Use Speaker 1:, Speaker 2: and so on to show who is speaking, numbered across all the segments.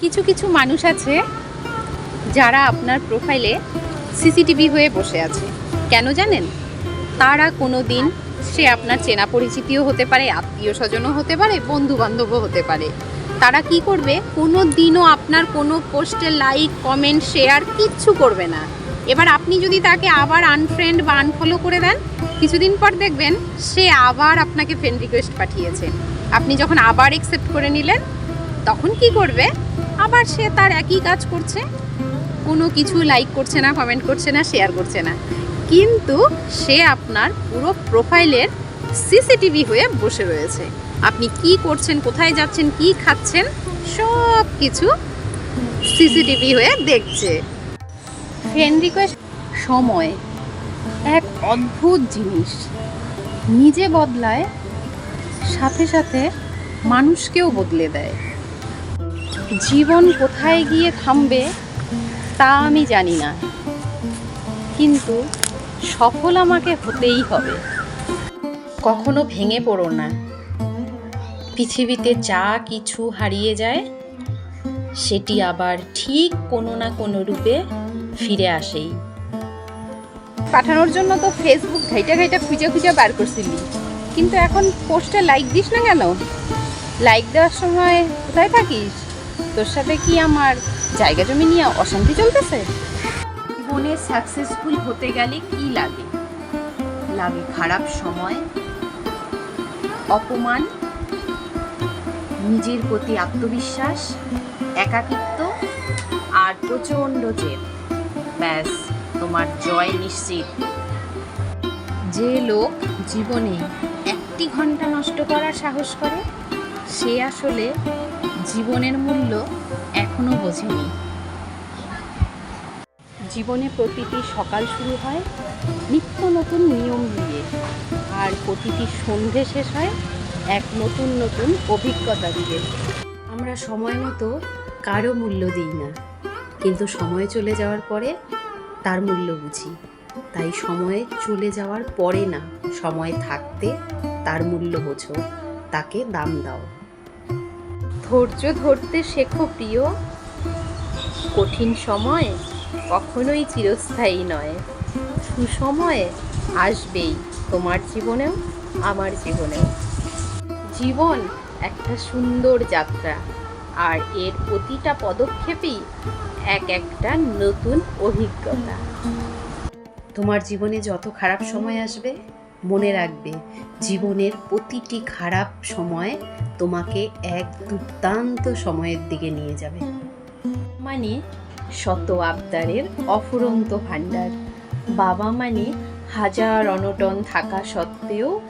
Speaker 1: কিছু কিছু মানুষ আছে যারা আপনার প্রোফাইলে সিসিটিভি হয়ে বসে আছে। কেন জানেন? তারা কোনো দিন সে আপনার চেনা পরিচিতিও হতে পারে, আত্মীয় স্বজনও হতে পারে বন্ধু বান্ধবও হতে পারে। তারা কি করবে? কোনো দিনও আপনার কোনো পোস্টে লাইক কমেন্ট শেয়ার কিচ্ছু করবে না। এবার আপনি যদি তাকে আবার আনফ্রেন্ড বা আনফলো করে দেন, কিছুদিন পর দেখবেন সে আবার আপনাকে ফ্রেন্ড রিকোয়েস্ট পাঠিয়েছে। আপনি যখন আবার অ্যাকসেপ্ট করে নিলেন, তখন কি করবে? আবার সে তার একই কাজ করছে। কোনো কিছু লাইক করছে না কমেন্ট করছে না শেয়ার করছে না। কিন্তু সে আপনার পুরো প্রোফাইলের সিসিটিভি হয়ে বসে রয়েছে। আপনি কি করছেন, কোথায় যাচ্ছেন, কি খাচ্ছেন, সব কিছু সিসিটিভি হয়ে দেখছে। ফ্রেন্ড রিকোয়েস্ট সময়। এক অদ্ভুত জিনিস। নিজে বদলায়, সাথে সাথে মানুষকেও বদলে দেয়। জীবন কোথায় গিয়ে থামবে তা আমি জানি না। কিন্তু সফল আমাকে হতেই হবে। কখনো ভেঙে পড়ো না। পৃথিবীতে যা কিছু হারিয়ে যায়, সেটি আবার ঠিক কোনো না কোনো রূপে ফিরে আসেই। পাঠানোর জন্য তো ফেসবুক ঘাইটা ঘাইটা খুঁজে খুঁজে বার করছিলি। কিন্তু এখন পোস্টে লাইক দিস না কেন? লাইক দেওয়ার সময় কোথায় থাকিস? তোর সাথে কি আমার জায়গা জমি নিয়ে অশান্তি চলতেছে? জীবনে সাকসেসফুল হতে গেলে কি লাগে? লাগে খারাপ সময়, অপমান, নিজের প্রতি আত্মবিশ্বাস, একাকিত্ব আর প্রচণ্ড জেদ। ব্যাস, তোমার জয় নিশ্চিত। যে লোক জীবনে একটি ঘণ্টা নষ্ট করার সাহস করে, সে আসলে জীবনের মূল্য এখনও বোঝেনি। জীবনে প্রতিটি সকাল শুরু হয়, নিত্য নতুন নিয়ম দিয়ে আর প্রতিটি সন্ধে শেষ হয় এক নতুন নতুন অভিজ্ঞতা দিয়ে। আমরা সময় মতো কারও মূল্য দিই না। কিন্তু সময় চলে যাওয়ার পরে তার মূল্য বুঝি। তাই সময়ে চলে যাওয়ার পরে না, সময় থাকতে তার মূল্য বোঝো, তাকে দাম দাও। ধৈর্য ধরতে শেখো প্রিয়। কঠিন সময় কখনোই চিরস্থায়ী নয়। সুসময়ে আসবেই তোমার জীবনেও, আমার জীবনেও। জীবন একটা সুন্দর যাত্রা, আর এর প্রতিটা পদক্ষেপেই এক একটা নতুন অভিজ্ঞতা। তোমার জীবনে যত খারাপ সময় আসবে মনে রাখবে, জীবনের প্রতিটি খারাপ সময় তোমাকে এক দুর্দান্ত সময়ের দিকে নিয়ে যাবে। মানে শত আবদারের অফুরন্ত ভাণ্ডার। বাবা মানে হাজার অনটন থাকা সত্ত্বেও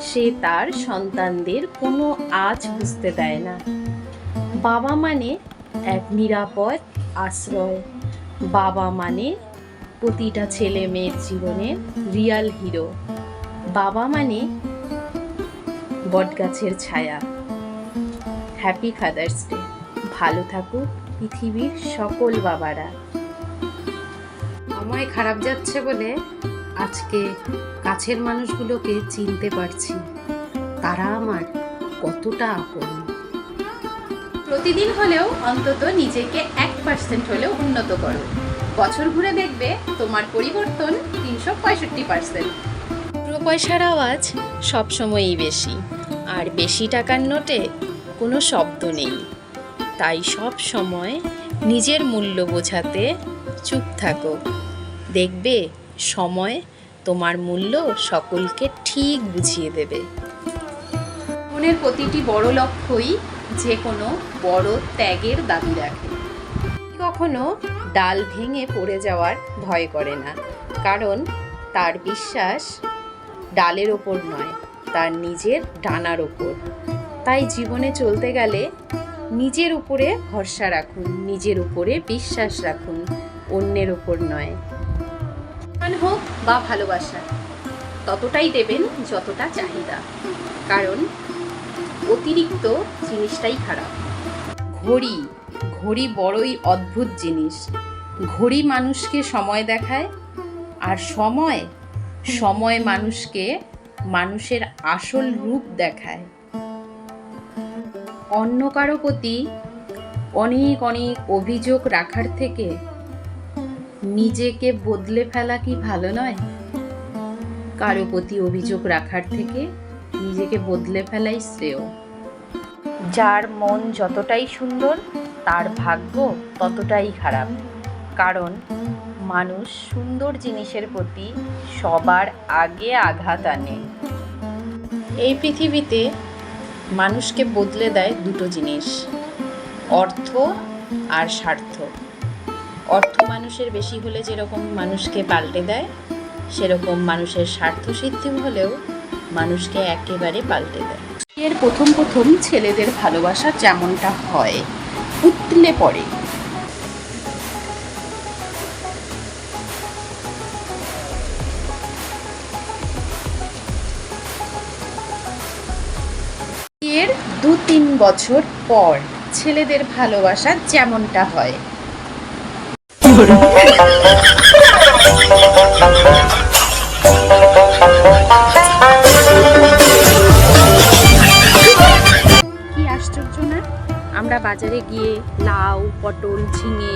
Speaker 1: সে তার সন্তানদের কোনো আজ বুঝতে দেয় না। বাবা মানে এক নিরাপদ আশ্রয়। বাবা মানে প্রতিটা ছেলে মেয়ের জীবনের রিয়াল হিরো বাবা মানে বটগাছের ছায়া। হ্যাপি ফাদার্স ডে ভালো থাকুক পৃথিবীর সকল বাবারা। সময় খারাপ যাচ্ছে বলে আজকে কাছের মানুষগুলোকে চিনতে পারছি। তারা আমার কতটা আপন। প্রতিদিন হলেও অন্তত নিজেকে এক পার্সেন্ট হলেও উন্নত করো। বছর ঘুরে দেখবে তোমার পরিবর্তন তিনশো পঁয়ষট্টি পার্সেন্ট পুরো পয়সার আওয়াজ সবসময়ই বেশি। আর বেশি টাকার নোটে কোনো শব্দ নেই। তাই সব সময় নিজের মূল্য বোঝাতে চুপ থাকো। দেখবে সময় তোমার মূল্য সকলকে ঠিক বুঝিয়ে দেবে। মনের প্রতিটি বড় লক্ষ্যই যে কোনো বড় ত্যাগের দাবি রাখে। কখনো ডাল ভেঙে পড়ে যাওয়ার ভয় করে না। কারণ তার বিশ্বাস ডালের ওপর নয়, তার নিজের ডানার ওপর। তাই জীবনে চলতে গেলে নিজের উপরে ভরসা রাখুন, নিজের উপরে বিশ্বাস রাখুন, অন্যের ওপর নয়। হোক বা ভালোবাসা, ততটাই দেবেন যতটা চাহিদা। কারণ অতিরিক্ত জিনিসটাই খারাপ। ঘড়ি ঘড়ি বড়ই অদ্ভুত জিনিস। ঘড়ি মানুষকে সময় দেখায়, আর সময় সময় মানুষকে মানুষের আসল রূপ দেখায়। অন্য কারও প্রতি অনেক অনেক অভিযোগ রাখার থেকে নিজেকে বদলে ফেলা কি ভালো নয়? কারও প্রতি অভিযোগ রাখার থেকে নিজেকে বদলে ফেলাই শ্রেয়। যার মন যতটাই সুন্দর, তার ভাগ্য ততটাই খারাপ। কারণ মানুষ সুন্দর জিনিসের প্রতি সবার আগে আঘাত আনে। এই পৃথিবীতে মানুষকে বদলে দেয় দুটো জিনিস, অর্থ আর স্বার্থ। অর্থ মানুষের বেশি হলে যেরকম মানুষকে পাল্টে দেয়, সেরকম মানুষের স্বার্থ সিদ্ধি হলেও মানুষকে একেবারে পাল্টে দেয়। এর প্রথম প্রথম ছেলেদের ভালোবাসা যেমনটা হয়, উতলে পড়ে। বছর পর ছেলেদের ভালোবাসা যেমনটা হয়। কি আশ্চর্য না? আমরা বাজারে গিয়ে লাউ, পটল, ঝিঙে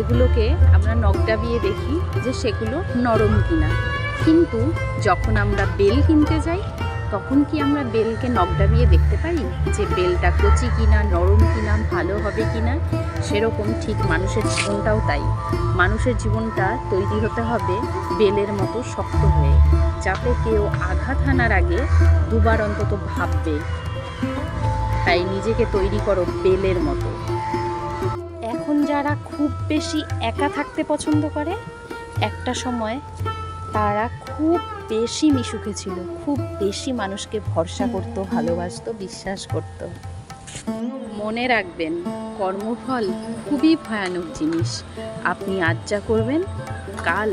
Speaker 1: এগুলোকে আমরা নখ ডাবিয়ে দেখি যে সেগুলো নরম কিনা। কিন্তু যখন আমরা বেল কিনতে যাই তখন কি আমরা বেলকে নখ ডাবিয়ে দেখতে পাই যে বেলটা কচি কিনা, নরম কিনা, ভালো হবে কিনা? সেরকম ঠিক মানুষের জীবনটাও তাই। মানুষের জীবনটা তৈরি হতে হবে বেলের মতো শক্ত হয়ে, যাতে কেউ আঘাত হানার আগে দুবার অন্তত ভাববে, তাই নিজেকে তৈরি করো বেলের মতো। এখন যারা খুব বেশি একা থাকতে পছন্দ করে, একটা সময় তারা খুব বেশি মিশুকে ছিল, খুব বেশি মানুষকে ভরসা করতো, ভালোবাসতো, বিশ্বাস করত। মনে রাখবেন, কর্মফল খুবই ভয়ানক জিনিস। আপনি আজ যা করবেন, কাল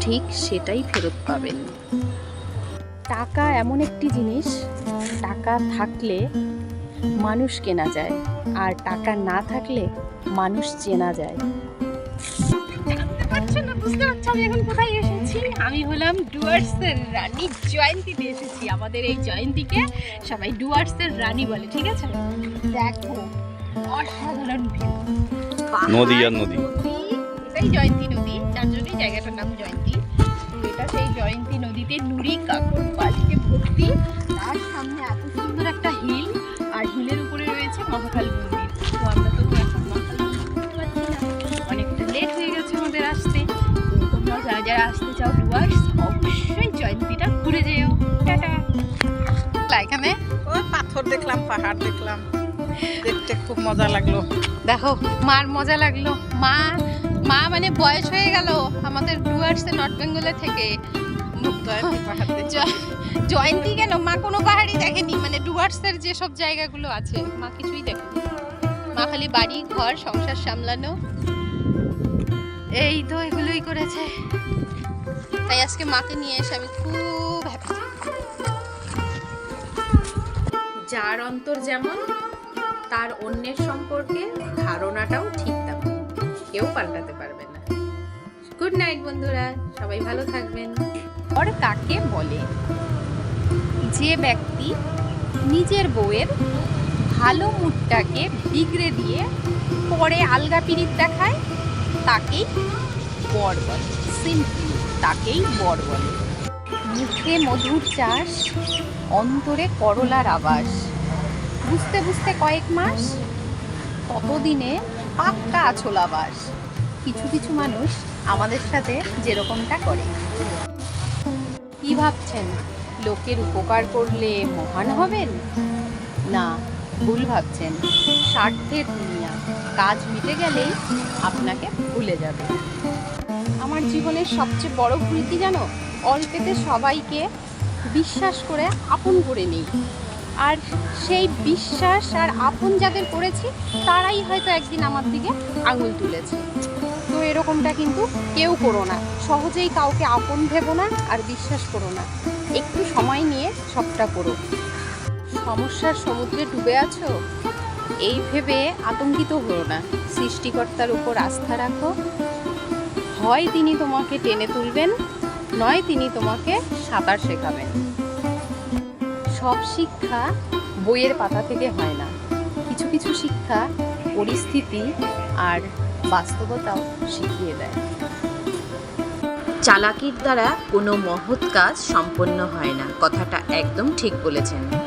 Speaker 1: ঠিক সেটাই ফেরত পাবেন। টাকা এমন একটি জিনিস, টাকা থাকলে মানুষ কেনা যায়, আর টাকা না থাকলে মানুষ চেনা যায়। আমি এখন কোথায় এসেছি? আমি হলাম ডুয়ার্সের রানী জয়ন্তীতে এসেছি। আমাদের এই জয়ন্তীকে সবাই ডুয়ার্সের রানী বলে ঠিক আছে? দেখো অসাধারণ ভিউ
Speaker 2: নদী আর নদী।
Speaker 1: এটাই জয়ন্তী নদী যার জন্যই জায়গাটার নাম জয়ন্তী। তো এটা সেই জয়ন্তী নদীতে নুড়ি কাকড় বালিতে ভর্তি। তার সামনে এত সুন্দর একটা হিল আর হিলের উপরে রয়েছে মহাকাল মন্দির। তো আমরা তো এখন মহাকাল মন্দির দেখতে পাচ্ছি না। অনেকটা লেট হয়ে গেছে আমাদের আসতে। তোমরা যারা যারা আসতে চাও ডুয়ার্স অবশ্যই জয়ন্তীটা ঘুরে যেও। টাটা। এখানে?
Speaker 3: ওই পাথর দেখলাম পাহাড় দেখলাম। দেখতে খুব মজা লাগল।
Speaker 1: দেখো মার মজা লাগল। মা মা মানে বয়স হয়ে গেল আমাদের ডুয়ার্সে নর্থ বেঙ্গলে থেকে।
Speaker 3: জয়ন্তী
Speaker 1: কেন? মা কোনো পাহাড়ি দেখেনি। মানে ডুয়ার্সের যেসব জায়গাগুলো আছে মা কিছুই দেখেনি। মা খালি বাড়ি ঘর সংসার সামলানো। এই তো এগুলোই করেছে। তাই আজকে মাকে নিয়ে এসে আমি খুব হ্যাপি যার অন্তর যেমন তার অন্যের সম্পর্কে ধারণাটাও ঠিক তেমন। কেউ পাল্টাতে পারবে না। গুড নাইট বন্ধুরা। সবাই ভালো থাকবেন। আর তাকে বলে যে ব্যক্তি নিজের বউয়ের ভালো মুডটাকে বিগড়ে দিয়ে পরে আলগা পিরিত দেখায় তাকেই বর বলে। সিম্পলি তাকেই বর বলে। মুখে মধুর চাষ, অন্তরে করলার আবাস। বুঝতে বুঝতে কয়েক মাস ততদিনে পাক্কা আছলাবাস। কিছু কিছু মানুষ আমাদের সাথে যেরকমটা করে। কি ভাবছেন? লোকের উপকার করলে মহান হবেন? না, ভুল ভাবছেন। স্বার্থের দুনিয়া। কাজ মিটে গেলেই আপনাকে ভুলে যাবে। আমার জীবনের সবচেয়ে বড় ভুল জানো? অল্পেতে সবাইকে বিশ্বাস করে আপন করে নেই। আর সেই বিশ্বাস আর আপন যাদের করেছি, তারাই হয়তো একদিন আমার দিকে আঙুল তুলেছে। তো এরকমটা কিন্তু কেউ করো না। সহজেই কাউকে আপন ভেবো না আর বিশ্বাস করো না। একটু সময় নিয়ে সবটা করো। সমস্যার সমুদ্রে ডুবে আছো? এই ভেবে আতঙ্কিত হলো না। সৃষ্টিকর্তার উপর আস্থা রাখো। হয় তিনি তোমাকে টেনে তুলবেন, নয় তিনি তোমাকে সাঁতার শেখাবেন। সব শিক্ষা বইয়ের পাতা থেকে হয় না। কিছু কিছু শিক্ষা পরিস্থিতি আর বাস্তবতাও শিখিয়ে দেয়। চালাকির দ্বারা কোনো মহৎ কাজ সম্পন্ন হয় না। কথাটা একদম ঠিক বলেছেন।